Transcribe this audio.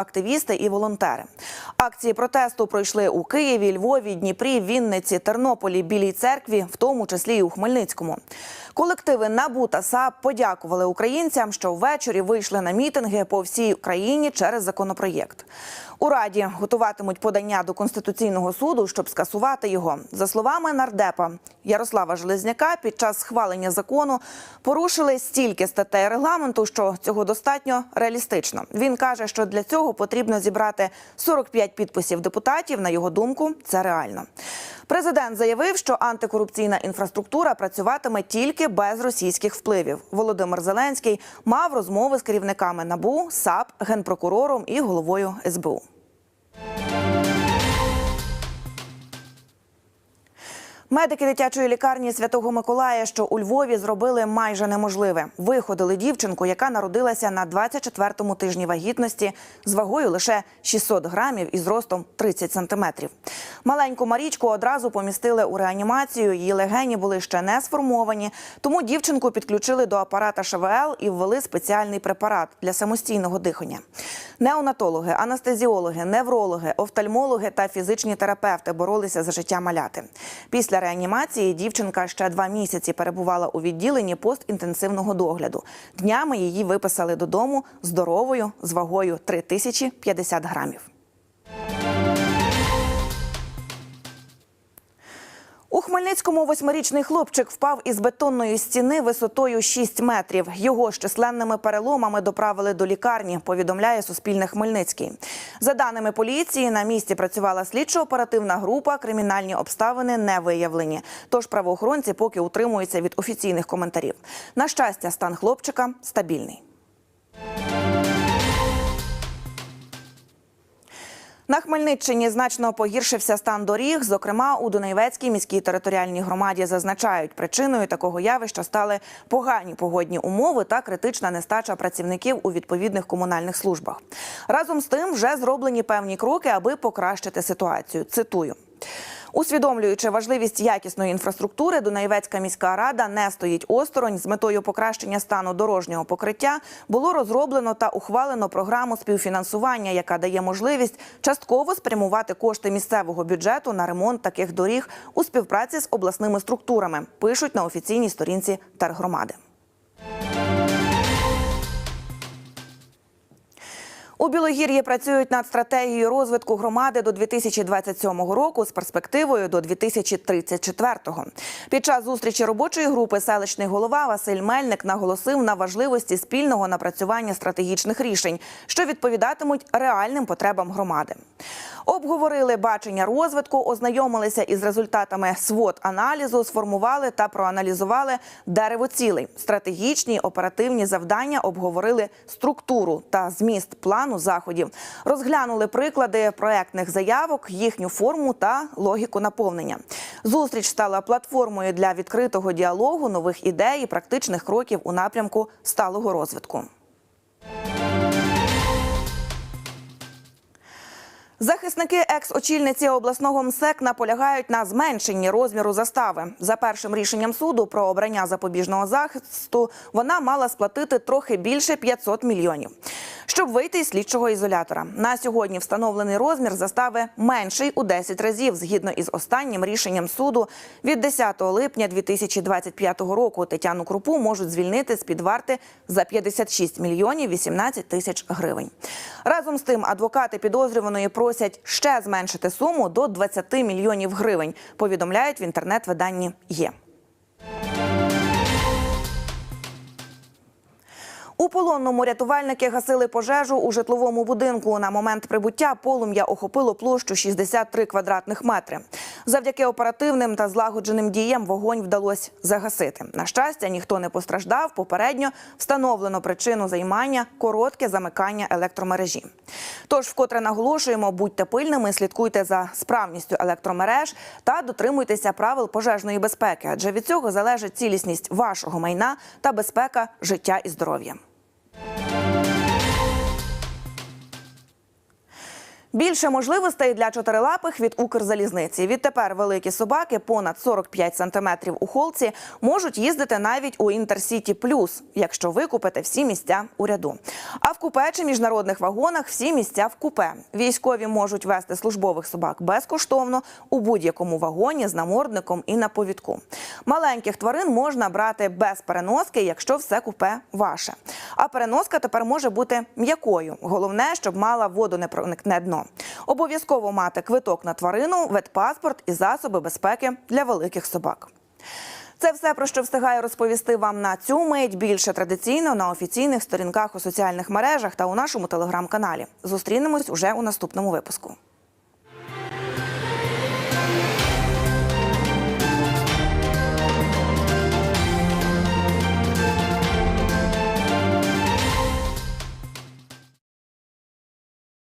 Активісти і волонтери акції протесту пройшли у Києві, Львові, Дніпрі, Вінниці, Тернополі, Білій церкві, в тому числі і у Хмельницькому. Колективи НАБУ та САП подякували українцям, що ввечері вийшли на мітинги по всій країні через законопроєкт. У раді готуватимуть подання до конституційного суду, щоб скасувати його. За словами нардепа Ярослава Железняка, під час схвалення закону порушили стільки статей регламенту, що цього достатньо реалістично. Він каже, що для цього потрібно зібрати 45 підписів депутатів. На його думку, це реально. Президент заявив, що антикорупційна інфраструктура працюватиме тільки без російських впливів. Володимир Зеленський мав розмови з керівниками НАБУ, САП, генпрокурором і головою СБУ. Медики дитячої лікарні Святого Миколая, що у Львові зробили майже неможливе. Виходили дівчинку, яка народилася на 24-му тижні вагітності з вагою лише 600 грамів і зростом 30 сантиметрів. Маленьку Марічку одразу помістили у реанімацію. Її легені були ще не сформовані, тому дівчинку підключили до апарата ШВЛ і ввели спеціальний препарат для самостійного дихання. Неонатологи, анестезіологи, неврологи, офтальмологи та фізичні терапевти боролися за життя маляти. Після реанімації дівчинка ще два місяці перебувала у відділенні постінтенсивного догляду. Днями її виписали додому здоровою з вагою 3050 грамів. У Хмельницькому восьмирічний хлопчик впав із бетонної стіни висотою 6 метрів. Його з численними переломами доправили до лікарні. Повідомляє Суспільне Хмельницький. За даними поліції, на місці працювала слідчо-оперативна група. Кримінальні обставини не виявлені. Тож правоохоронці поки утримуються від офіційних коментарів. На щастя, стан хлопчика стабільний. На Хмельниччині значно погіршився стан доріг. Зокрема, у Донецькій міській територіальній громаді зазначають, причиною такого явища стали погані погодні умови та критична нестача працівників у відповідних комунальних службах. Разом з тим вже зроблені певні кроки, аби покращити ситуацію. Цитую. Усвідомлюючи важливість якісної інфраструктури, Дунаєвецька міська рада не стоїть осторонь з метою покращення стану дорожнього покриття. Було розроблено та ухвалено програму співфінансування, яка дає можливість частково спрямувати кошти місцевого бюджету на ремонт таких доріг у співпраці з обласними структурами. Пишуть на офіційній сторінці тергромади. У Білогір'ї працюють над стратегією розвитку громади до 2027 року з перспективою до 2034-го. Під час зустрічі робочої групи селищний голова Василь Мельник наголосив на важливості спільного напрацювання стратегічних рішень, що відповідатимуть реальним потребам громади. Обговорили бачення розвитку, ознайомилися із результатами свод аналізу, сформували та проаналізували дерево цілей. Стратегічні оперативні завдання обговорили структуру та зміст плану заходів, розглянули приклади проектних заявок, їхню форму та логіку наповнення. Зустріч стала платформою для відкритого діалогу, нових ідей і практичних кроків у напрямку сталого розвитку. Захисники екс-очільниці обласного МСЕК наполягають на зменшенні розміру застави. За першим рішенням суду про обрання запобіжного захисту вона мала сплатити трохи більше 500 мільйонів. Щоб вийти із слідчого ізолятора, на сьогодні встановлений розмір застави менший у 10 разів, згідно із останнім рішенням суду від 10 липня 2025 року. Тетяну Крупу можуть звільнити з під варти за 56 мільйонів 18 тисяч гривень. Разом з тим, адвокати підозрюваної просять ще зменшити суму до 20 мільйонів гривень. Повідомляють в інтернет-виданні є. У полонному рятувальники гасили пожежу у житловому будинку. На момент прибуття полум'я охопило площу 63 квадратних метри. Завдяки оперативним та злагодженим діям вогонь вдалося загасити. На щастя, ніхто не постраждав. Попередньо встановлено причину займання коротке замикання електромережі. Тож, вкотре наголошуємо, будьте пильними, слідкуйте за справністю електромереж та дотримуйтеся правил пожежної безпеки, адже від цього залежить цілісність вашого майна та безпека життя і здоров'я. Більше можливостей для чотирилапих від Укрзалізниці. Відтепер великі собаки понад 45 сантиметрів у холці можуть їздити навіть у Інтерсіті Плюс, якщо ви купите всі місця у ряду. А в купе чи міжнародних вагонах всі місця в купе. Військові можуть вести службових собак безкоштовно у будь-якому вагоні з намордником і на повідку. Маленьких тварин можна брати без переноски, якщо все купе ваше. А переноска тепер може бути м'якою. Головне, щоб мала водонепроникне дно. Обов'язково мати квиток на тварину, ветпаспорт і засоби безпеки для великих собак. Це все про що встигаю розповісти вам на цю мить. Більше традиційно на офіційних сторінках у соціальних мережах та у нашому телеграм-каналі. Зустрінемось уже у наступному випуску.